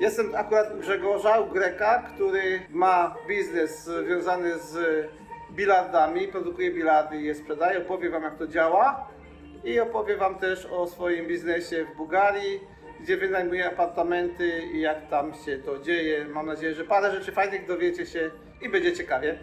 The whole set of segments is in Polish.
Jestem akurat Grzegorza, u Greka, który ma biznes związany z bilardami, produkuje bilardy i je sprzedaje. Opowie Wam jak to działa i opowie Wam też o swoim biznesie w Bułgarii, gdzie wynajmuje apartamenty i jak tam się to dzieje. Mam nadzieję, że parę rzeczy fajnych dowiecie się i będzie ciekawie.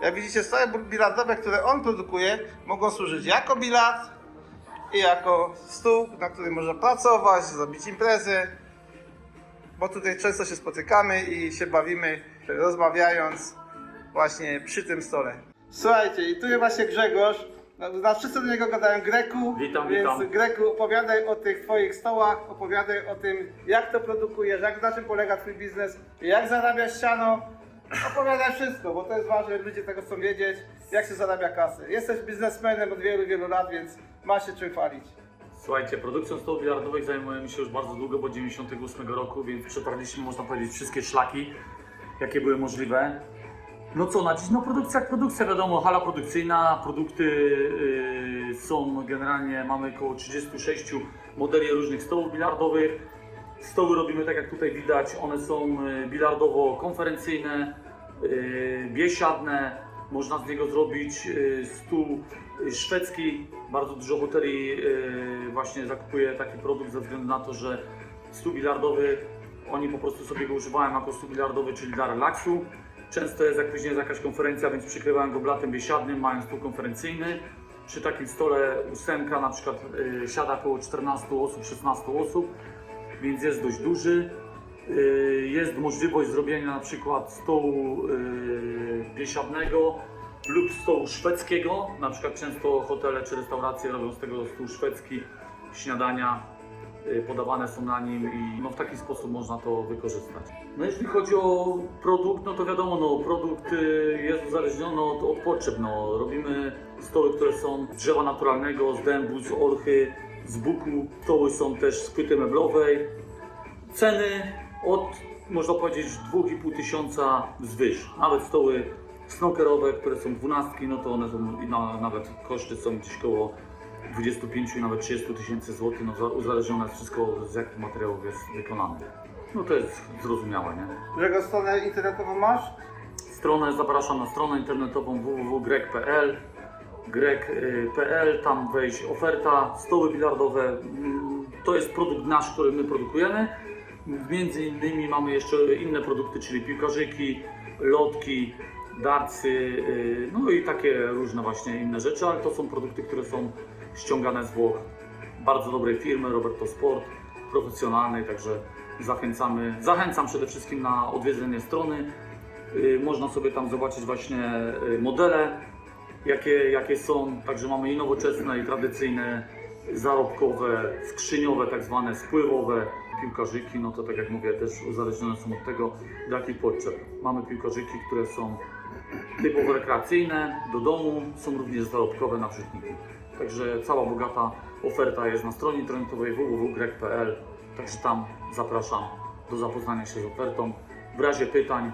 Jak widzicie, stoły bilardowe, które on produkuje, mogą służyć jako bilard i jako stół, na którym można pracować, zrobić imprezy. Bo tutaj często się spotykamy i się bawimy, rozmawiając właśnie przy tym stole. Słuchajcie, i tu jest właśnie Grzegorz. No, wszyscy do niego gadają Greku, Witam, więc witam. Greku opowiadaj o tych Twoich stołach, opowiadaj o tym, jak to produkujesz, jak na czym polega Twój biznes, jak zarabiasz siano. Opowiadaj wszystko, bo to jest ważne, ludzie tego chcą wiedzieć, jak się zarabia kasę. Jesteś biznesmenem od wielu, wielu lat, więc masz się czym chwalić. Słuchajcie, produkcją stołów bilardowych zajmujemy się już bardzo długo, bo 98 roku, więc przetarliśmy, można powiedzieć, wszystkie szlaki, jakie były możliwe. No co na dziś? No produkcja produkcja, wiadomo, hala produkcyjna, produkty yy, są generalnie, mamy około 36 modeli różnych stołów bilardowych. Stoły robimy tak jak tutaj widać, one są y, bilardowo-konferencyjne, yy, biesiadne, można z niego zrobić y, stół szwedzki. Bardzo dużo hoteli y, właśnie zakupuje taki produkt ze względu na to, że stół bilardowy, oni po prostu sobie go używają jako stół bilardowy, czyli dla relaksu. Często jest jak później jest jakaś konferencja, więc przykrywają go blatem biesiadnym, mają stół konferencyjny. Przy takim stole ósemka na przykład siada około 14 osób, 16 osób, więc jest dość duży. Y, Jest możliwość zrobienia na przykład stołu y, biesiadnego lub stołu szwedzkiego. Na przykład często hotele czy restauracje robią z tego stół szwedzki śniadania y, podawane są na nim i no, w taki sposób można to wykorzystać. No jeśli chodzi o produkt, no to wiadomo, no, produkt y, jest uzależniony od, od potrzeb. No. Robimy stoły, które są z drzewa naturalnego, z dębu, z orchy, z buku. Stoły są też z płyty meblowej. Ceny od, można powiedzieć, 2,5 tysiąca wzwyż. Nawet stoły snookerowe, które są dwunastki, no to one są, i na, nawet koszty są gdzieś koło 25, nawet 30 tysięcy złotych, no za- uzależnione jest wszystko z jakich materiałów jest wykonane. No to jest zrozumiałe, nie? Grzegorz, stronę internetową masz? Stronę zapraszam na stronę internetową www.grek.pl grek.pl, tam wejść oferta, stoły bilardowe, mm, to jest produkt nasz, który my produkujemy. Między innymi mamy jeszcze inne produkty, czyli piłkarzyki, lotki, darcy, yy, no i takie różne właśnie inne rzeczy, ale to są produkty, które są ściągane z Włoch. Bardzo dobrej firmy, Roberto Sport, profesjonalnej, także zachęcamy, zachęcam przede wszystkim na odwiedzenie strony. Y, Można sobie tam zobaczyć właśnie y, modele, jakie, jakie są. Także mamy i nowoczesne, i tradycyjne, zarobkowe, skrzyniowe, tak zwane spływowe piłkarzyki. No to tak jak mówię, też uzależnione są od tego, do jakich potrzeb. Mamy piłkarzyki, które są typowo rekreacyjne, do domu, są również zarobkowe na wrzutniki. Także cała bogata oferta jest na stronie internetowej www.grek.pl. Także tam zapraszam do zapoznania się z ofertą. W razie pytań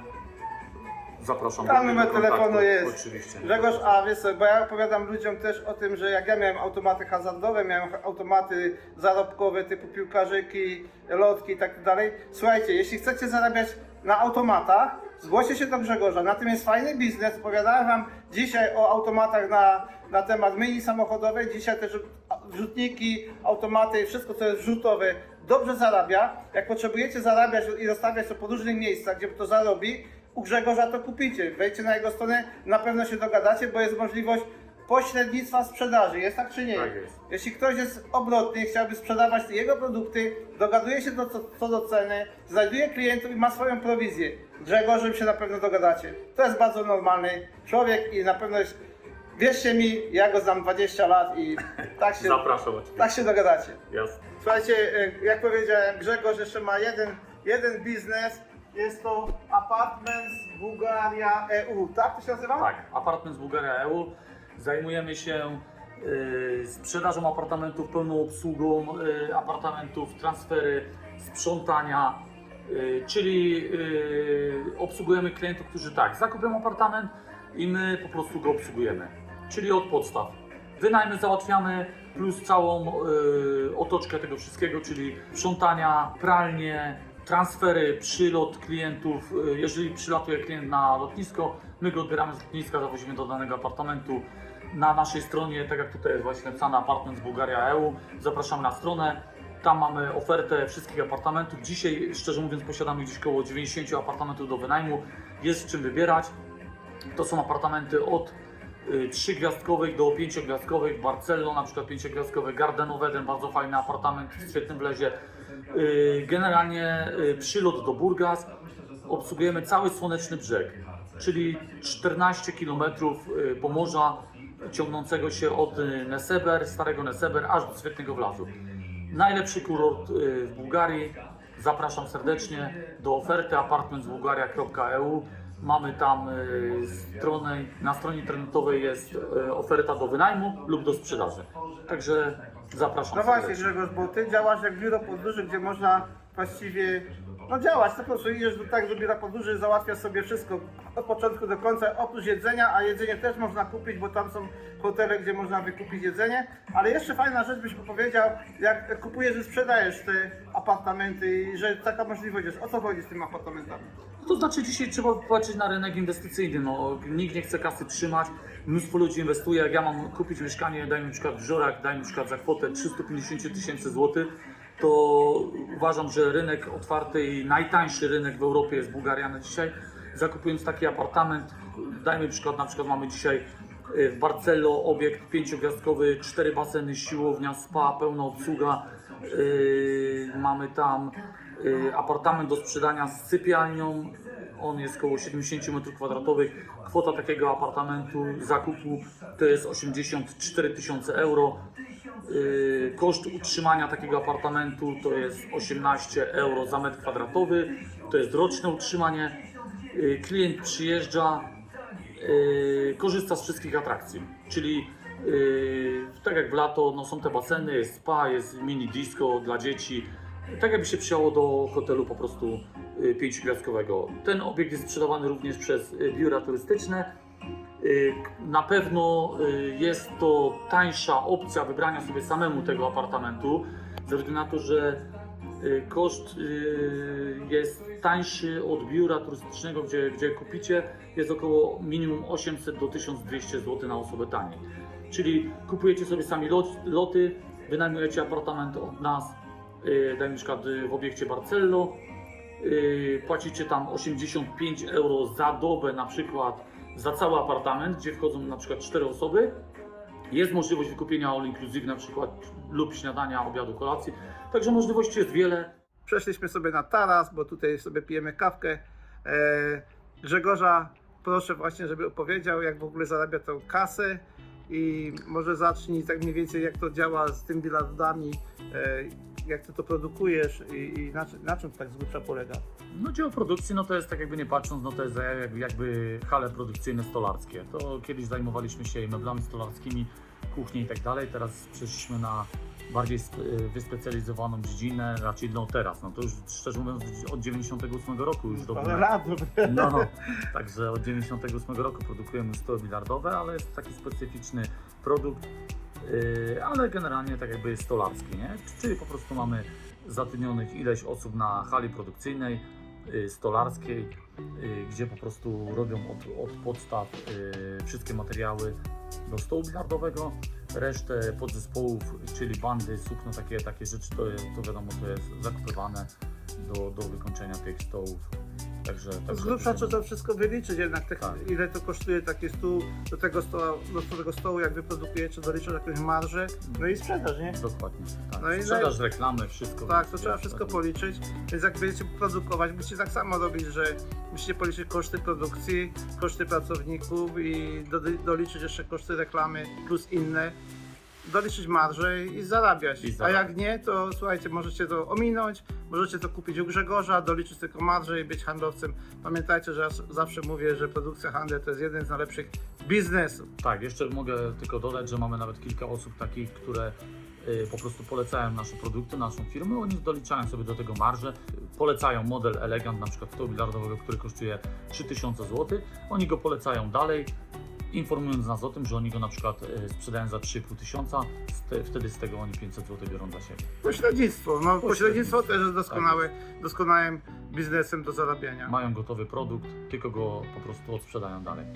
zapraszam Tam do numer kontaktu, telefonu jest. Oczywiście. Grzegorz, a wiesz co, bo ja opowiadam ludziom też o tym, że jak ja miałem automaty hazardowe, miałem automaty zarobkowe typu piłkarzyki, lotki i tak dalej. Słuchajcie, jeśli chcecie zarabiać na automatach, zgłoście się do Grzegorza. Na tym jest fajny biznes. Opowiadałem Wam dzisiaj o automatach na, na temat mini samochodowej. Dzisiaj też wrzutniki, automaty, wszystko co jest wrzutowe dobrze zarabia. Jak potrzebujecie zarabiać i rozstawiać to po różnych miejscach, gdzie to zarobi, u Grzegorza to kupicie. Wejdźcie na jego stronę, na pewno się dogadacie, bo jest możliwość pośrednictwa sprzedaży. Jest tak czy nie? Tak jest. Jeśli ktoś jest obrotny i chciałby sprzedawać jego produkty, dogaduje się do, co, co do ceny, znajduje klientów i ma swoją prowizję. Grzegorzem się na pewno dogadacie. To jest bardzo normalny człowiek i na pewno jest, wierzcie mi, ja go znam 20 lat i tak się, Zapraszam oczywiście. tak się dogadacie. Jasne. Słuchajcie, e, jak powiedziałem, Grzegorz jeszcze ma jeden, jeden biznes. Jest to Apartments Bułgaria EU, tak to się nazywa? Tak, apartment z Bułgaria EU. Zajmujemy się y, sprzedażą apartamentów, pełną obsługą y, apartamentów, transfery, sprzątania, y, czyli y, obsługujemy klientów, którzy tak, zakupią apartament i my po prostu go obsługujemy. Czyli od podstaw. Wynajmy załatwiamy, plus całą y, otoczkę tego wszystkiego, czyli sprzątania, pralnie, transfery, przylot klientów. Y, jeżeli przylatuje klient na lotnisko, my go odbieramy z lotniska, zawozimy do danego apartamentu. Na naszej stronie, tak jak tutaj jest właśnie napisane apartment z Bułgaria EU, zapraszamy na stronę. Tam mamy ofertę wszystkich apartamentów. Dzisiaj, szczerze mówiąc, posiadamy gdzieś około 90 apartamentów do wynajmu. Jest czym wybierać. To są apartamenty od y, trzygwiazdkowych do pięciogwiazdkowych. Barcello na przykład pięciogwiazdkowy, Garden of Eden, bardzo fajny apartament w świetnym wlezie. Y, Generalnie y, przylot do Burgas. Obsługujemy cały Słoneczny Brzeg, czyli 14 km pomorza ciągnącego się od Neseber, starego Neseber, aż do Świetnego Wlazu. Najlepszy kurort w Bułgarii. Zapraszam serdecznie do oferty apartmentsbułgaria.eu. Mamy tam y, stronę, na stronie internetowej jest y, oferta do wynajmu lub do sprzedaży. Także zapraszam No właśnie. Grzegorz, bo ty działasz jak biuro podróży, gdzie można właściwie no działać, po prostu idziesz do, tak do podróży, załatwiasz sobie wszystko od początku do końca, oprócz jedzenia, a jedzenie też można kupić, bo tam są hotele, gdzie można wykupić jedzenie, ale jeszcze fajna rzecz byś opowiedział, jak kupujesz i sprzedajesz te apartamenty i że taka możliwość jest, o co chodzi z tymi apartamentami? To znaczy dzisiaj trzeba patrzeć na rynek inwestycyjny. No, nikt nie chce kasy trzymać, mnóstwo ludzi inwestuje. Jak ja mam kupić mieszkanie, daj mi na przykład w Żorach, daj mi na przykład za kwotę 350 tysięcy złotych, to uważam, że rynek otwarty i najtańszy rynek w Europie jest Bułgaria na dzisiaj. Zakupując taki apartament, dajmy przykład, na przykład mamy dzisiaj y, w Barcello obiekt pięciogwiazdkowy, cztery baseny, siłownia, spa, pełna obsługa. Yy, mamy tam y, apartament do sprzedania z sypialnią. On jest około 70 m2. Kwota takiego apartamentu zakupu to jest 84 tysiące euro. Y, Koszt utrzymania takiego apartamentu to jest 18 euro za metr kwadratowy. To jest roczne utrzymanie. Y, Klient przyjeżdża, y, korzysta z wszystkich atrakcji. Czyli tak jak w lato, no są te baseny, jest spa, jest mini disco dla dzieci. Tak jakby się przyjęło do hotelu po prostu pięciogwiazdkowego. Ten obiekt jest sprzedawany również przez biura turystyczne. Y, Na pewno y, jest to tańsza opcja wybrania sobie samemu tego apartamentu, ze względu na to, że y, koszt jest tańszy od biura turystycznego, gdzie, gdzie kupicie, jest około minimum 800 do 1200 zł na osobę taniej. Czyli kupujecie sobie sami lot, loty, wynajmujecie apartament od nas, na przykład w obiekcie Barcello, płacicie tam 85 euro za dobę na przykład za cały apartament, gdzie wchodzą na przykład 4 osoby. Jest możliwość wykupienia all inclusive na przykład lub śniadania, obiadu, kolacji. Także możliwości jest wiele. Przeszliśmy sobie na taras, bo tutaj sobie pijemy kawkę. E, Grzegorza proszę właśnie, żeby opowiedział, jak w ogóle zarabia tą kasę i może zacznij tak mniej więcej, jak to działa z tym bilardami, e, jak ty to produkujesz i, i na, na czym tak z polega. No dzieło produkcji, no to jest tak jakby nie patrząc, no to jest jak- jakby hale produkcyjne stolarskie. To kiedyś zajmowaliśmy się meblami stolarskimi, kuchnię i tak dalej. Teraz przeszliśmy na bardziej y, wyspecjalizowaną dziedzinę, raczej no teraz, no to już szczerze mówiąc od 98 roku już robimy. No, no, także od 98 roku produkujemy stoły bilardowe, ale jest taki specyficzny produkt, yy, ale generalnie tak jakby jest stolarski, nie? Czyli po prostu mamy zatrudnionych ileś osób na hali produkcyjnej, yy, stolarskiej, yy, gdzie po prostu robią od, od podstaw wszystkie materiały do stołu bilardowego, resztę podzespołów, czyli bandy, sukno, takie, takie rzeczy, to, to wiadomo, to jest zakupywane do, do wykończenia tych stołów. Także, Z także grubsza trzeba wszystko wyliczyć jednak, te, Tak. ile to kosztuje taki stół, do tego stołu, do tego stołu jak wy produkujecie, doliczasz jakąś marżę, no i sprzedaż, nie? Dokładnie. Tak. No i Sprzedaż, reklamy, wszystko. Tak, to trzeba wszystko tak. policzyć, więc jak będziecie produkować, musicie tak samo robić, że musicie policzyć koszty produkcji, koszty pracowników i do, doliczyć jeszcze koszty reklamy plus inne, doliczyć marżę i zarabiać. I A zarabiać. jak nie, to słuchajcie, możecie to ominąć, możecie to kupić u Grzegorza, doliczyć tylko marżę i być handlowcem. Pamiętajcie, że ja s- zawsze mówię, że produkcja handel to jest jeden z najlepszych biznesów. Tak, jeszcze mogę tylko dodać, że mamy nawet kilka osób takich, które y, po prostu polecają nasze produkty, naszą firmę, oni doliczają sobie do tego marżę, y, polecają model Elegant, na przykład stołu bilardowego, który kosztuje 3000 zł, oni go polecają dalej, informując nas o tym, że oni go na przykład y, sprzedają za 3,5 tysiąca, wtedy z tego oni 500 zł biorą dla siebie. Pośrednictwo. No, pośrednictwo też jest Tak doskonałe, doskonałym biznesem do zarabiania. Mają gotowy produkt, tylko go po prostu odsprzedają dalej.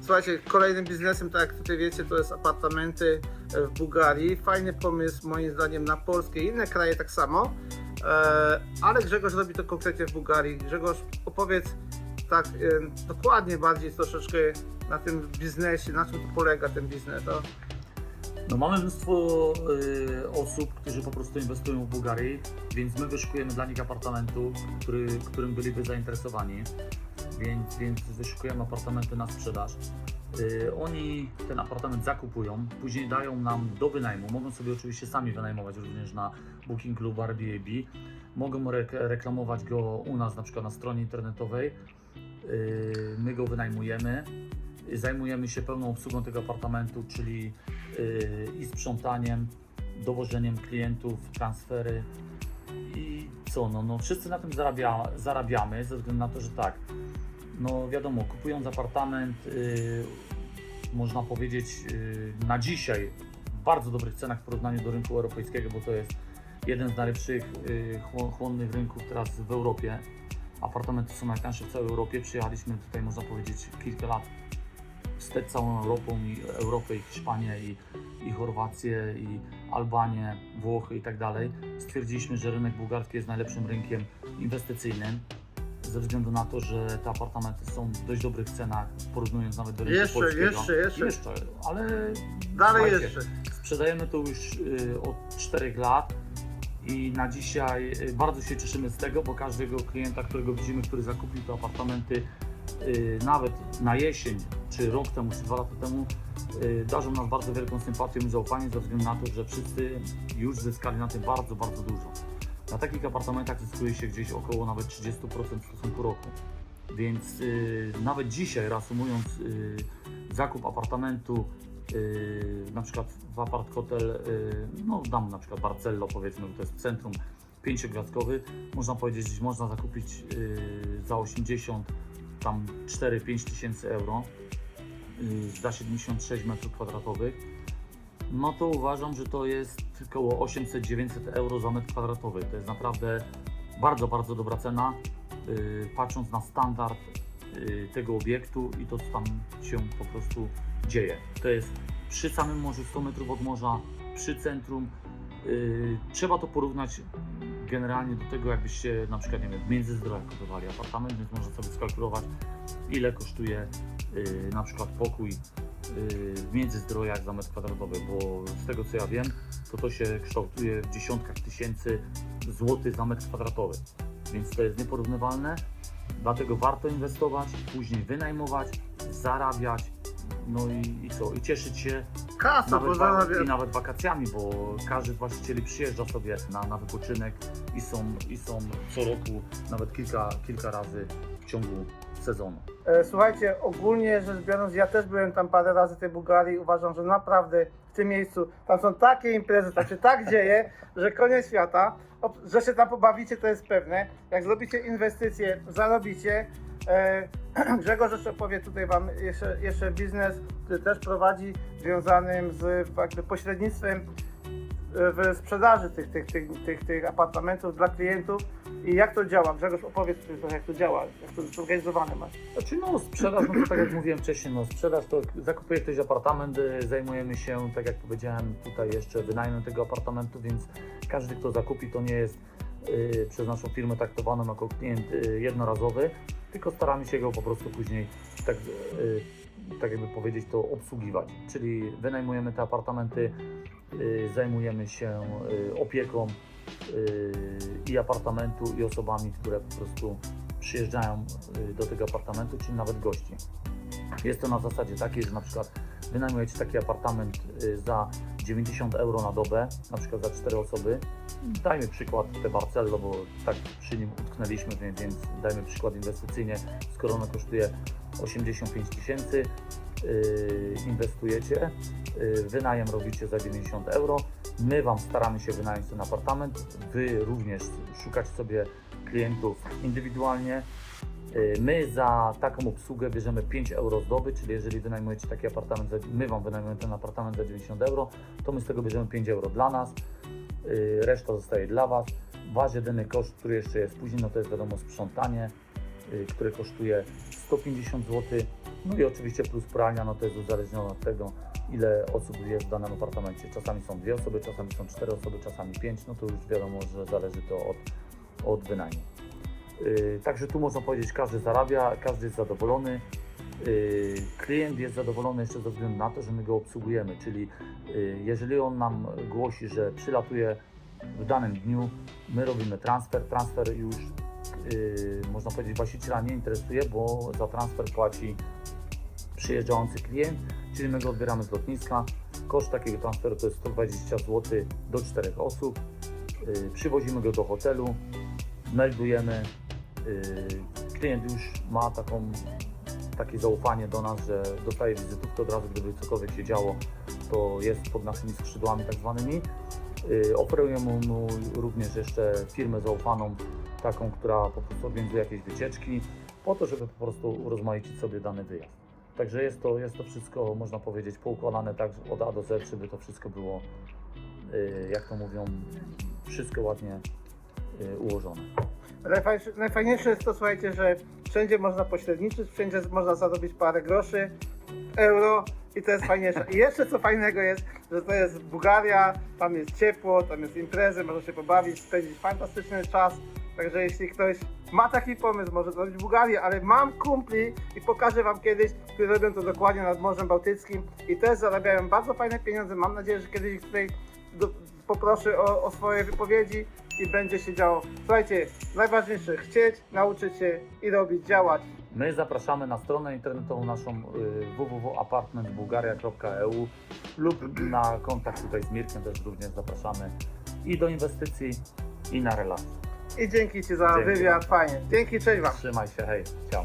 Słuchajcie, kolejnym biznesem, tak jak tutaj wiecie, to jest apartamenty e, w Bułgarii. Fajny pomysł moim zdaniem na Polskę i inne kraje tak samo. E, ale Grzegorz robi to konkretnie w Bułgarii. Grzegorz, opowiedz tak dokładnie bardziej troszeczkę na tym biznesie, na czym to polega ten biznes. To, No mamy mnóstwo y, osób, którzy po prostu inwestują w Bułgarii, więc my wyszukujemy dla nich apartamentu, który, którym byliby zainteresowani, więc, więc wyszukujemy apartamenty na sprzedaż. Y, oni ten apartament zakupują, później dają nam do wynajmu. Mogą sobie oczywiście sami wynajmować również na Booking lub Airbnb. Mogą rek- reklamować go u nas na przykład na stronie internetowej. Y, my go wynajmujemy. Zajmujemy się pełną obsługą tego apartamentu, czyli y, i sprzątaniem, dowożeniem klientów, transfery i co, no, no wszyscy na tym zarabia, zarabiamy ze względu na to, że tak, no wiadomo, kupując apartament, y, można powiedzieć na dzisiaj w bardzo dobrych cenach w porównaniu do rynku europejskiego, bo to jest jeden z najlepszych chło- chłonnych rynków teraz w Europie. Apartamenty są najtańsze w całej Europie. Przyjechaliśmy tutaj, można powiedzieć, kilka lat wstecz całą Europą i Europę, i Hiszpanię, i, i Chorwację, i Albanię, Włochy i tak dalej. Stwierdziliśmy, że rynek bułgarski jest najlepszym rynkiem inwestycyjnym ze względu na to, że te apartamenty są w dość dobrych cenach, porównując nawet do rynku Jeszcze, polskiego. jeszcze, jeszcze. Jeszcze, ale dalej jeszcze. Sprzedajemy to już y, od 4 lat i na dzisiaj y, bardzo się cieszymy z tego, bo każdego klienta, którego widzimy, który zakupił te apartamenty y, nawet na jesień, czy rok temu, czy dwa lata temu, y, darzą nas bardzo wielką sympatią i zaufaniem ze względu na to, że wszyscy już zyskali na tym bardzo, bardzo dużo. Na takich apartamentach zyskuje się gdzieś około nawet 30% w stosunku roku. Więc nawet dzisiaj, reasumując, zakup apartamentu na przykład w apart hotel, yy, no dam na przykład Barcello powiedzmy, bo to jest centrum pięciogwiazdkowy, można powiedzieć, można zakupić yy, za 80, tam 4-5 tysięcy euro za 76 metrów kwadratowych, no to uważam, że to jest około 800-900 euro za metr kwadratowy. To jest naprawdę bardzo, bardzo dobra cena, patrząc na standard tego obiektu i to, co tam się po prostu dzieje. To jest przy samym morzu, 100 metrów od morza, przy centrum. Yy, trzeba to porównać generalnie do tego, jakbyście na przykład, nie wiem, w Międzyzdrojach kupowali apartament, więc można sobie skalkulować, ile kosztuje yy, na przykład pokój w Międzyzdrojach za metr kwadratowy, bo z tego co ja wiem, to to się kształtuje w dziesiątkach tysięcy złotych za metr kwadratowy, więc to jest nieporównywalne, dlatego warto inwestować, później wynajmować, zarabiać, no i, i co, i cieszyć się Kasa, nawet, bo wa- zarabia. i nawet wakacjami, bo każdy z właścicieli przyjeżdża sobie na, na wypoczynek i są, i są co roku nawet kilka, kilka razy w ciągu sezonu. E, Słuchajcie, ogólnie rzecz biorąc, ja też byłem tam parę razy w tej Bułgarii. Uważam, że naprawdę tym miejscu tam są takie imprezy, tam się tak dzieje, że koniec świata. Że się tam pobawicie, to jest pewne. Jak zrobicie inwestycje, zarobicie. E, Grzegorz jeszcze powie tutaj Wam jeszcze, jeszcze biznes, który też prowadzi, związanym z jakby pośrednictwem e, w sprzedaży tych, tych, tych, tych, tych apartamentów dla klientów i jak to działa. Grzegorz opowiedz trochę jak to działa, jak to zorganizowane masz. Znaczy no sprzedaż, no tak jak mówiłem wcześniej, no sprzedaż to zakupuje ktoś apartament, y, zajmujemy się, tak jak powiedziałem, tutaj jeszcze wynajmem tego apartamentu, więc każdy kto zakupi to nie jest y, przez naszą firmę traktowany jako klient y, jednorazowy, tylko staramy się go po prostu później tak, y, tak jakby powiedzieć to obsługiwać, czyli wynajmujemy te apartamenty, zajmujemy się opieką i apartamentu i osobami, które po prostu przyjeżdżają y, do tego apartamentu, czy nawet gości. Jest to na zasadzie takiej, że na przykład wynajmujecie taki apartament y, za 90 euro na dobę, na przykład za 4 osoby. Dajmy przykład te Barcello, bo tak przy nim utknęliśmy, więc, dajmy przykład inwestycyjnie, skoro ono kosztuje 85 tysięcy, yy, inwestujecie, yy, wynajem robicie za 90 euro, My Wam staramy się wynająć ten apartament. Wy również szukacie sobie klientów indywidualnie. Y, My za taką obsługę bierzemy 5 euro z doby, czyli jeżeli wynajmujecie taki apartament, my Wam wynajmujemy ten apartament za 90 euro, to my z tego bierzemy 5 euro dla nas, y, reszta zostaje dla Was. Wasz jedyny koszt, który jeszcze jest później, no to jest wiadomo sprzątanie, y, które kosztuje 150 zł. No i oczywiście plus pralnia, no to jest uzależnione od tego, ile osób jest w danym apartamencie. Czasami są dwie osoby, czasami są cztery osoby, czasami pięć, no to już wiadomo, że zależy to od, od wynajmu. Yy, Także tu można powiedzieć, każdy zarabia, każdy jest zadowolony. Yy, Klient jest zadowolony jeszcze ze względu na to, że my go obsługujemy, czyli yy, jeżeli on nam głosi, że przylatuje w danym dniu, my robimy transfer. Transfer już można powiedzieć właściciela nie interesuje, bo za transfer płaci przyjeżdżający klient, czyli my go odbieramy z lotniska. Koszt takiego transferu to jest 120 zł do 4 osób. Yy, Przywozimy go do hotelu, meldujemy. Yy, Klient już ma taką, takie zaufanie do nas, że dostaje wizytówkę od razu, gdyby cokolwiek się działo, to jest pod naszymi skrzydłami tak zwanymi. Yy, Oferujemy mu również jeszcze firmę zaufaną, taką, która po prostu organizuje jakieś wycieczki, po to, żeby po prostu urozmaicić sobie dany wyjazd. Także jest to, jest to wszystko, można powiedzieć, poukładane tak od A do Z, żeby to wszystko było, yy, jak to mówią, wszystko ładnie yy, ułożone. Najfajniejsze jest to, słuchajcie, że wszędzie można pośredniczyć, wszędzie można zarobić parę groszy, euro i to jest fajniejsze. I jeszcze co fajnego jest, że to jest Bułgaria, tam jest ciepło, tam jest imprezy, można się pobawić, spędzić fantastyczny czas. Także jeśli ktoś ma taki pomysł, może zrobić Bułgarię, ale mam kumpli i pokażę Wam kiedyś, którzy robią to dokładnie nad Morzem Bałtyckim i też zarabiają bardzo fajne pieniądze. Mam nadzieję, że kiedyś ich tutaj do, poproszę o, o swoje wypowiedzi i będzie się działo. Słuchajcie, najważniejsze chcieć, nauczyć się i robić, działać. My zapraszamy na stronę internetową naszą y, www.apartmentbułgaria.eu lub na kontakt tutaj z Mirkiem też również zapraszamy i do inwestycji i na relacje. I dzięki Ci za Dzięki. wywiad, fajnie. Dzięki, cześć Wam. Trzymaj się, hej, ciao.